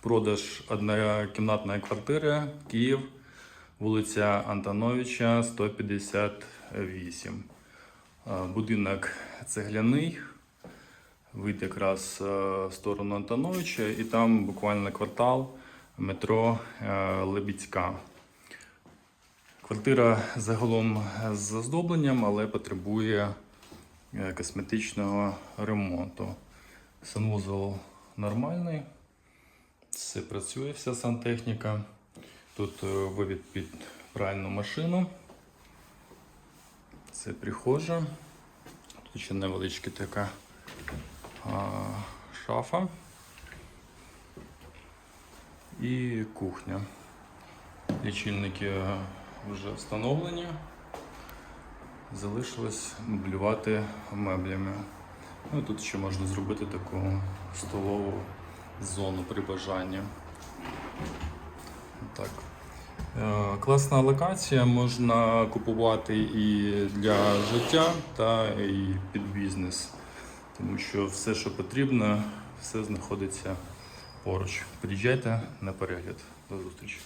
продаж однокімнатної квартири Київ, вулиця Антоновича, 158. Е, Будинок цегляний. Вид якраз е, в сторону Антоновича, і там буквально квартал метро е, Лебідська. Квартира загалом з оздобленням, але потребує косметичного ремонту. Санвузол нормальний, все працює, вся сантехніка. Тут е, вивід під пральну машину. Це прихожа. Тут ще невеличка така а, шафа і кухня. Лічильники е, вже встановлені. Залишилось меблювати меблями. Ну, тут ще можна зробити таку столову зону при бажанні. Так. Е, Класна локація, можна купувати і для життя, та і під бізнес. Тому що все, що потрібно, все знаходиться поруч. Приїжджайте на перегляд. До зустрічі.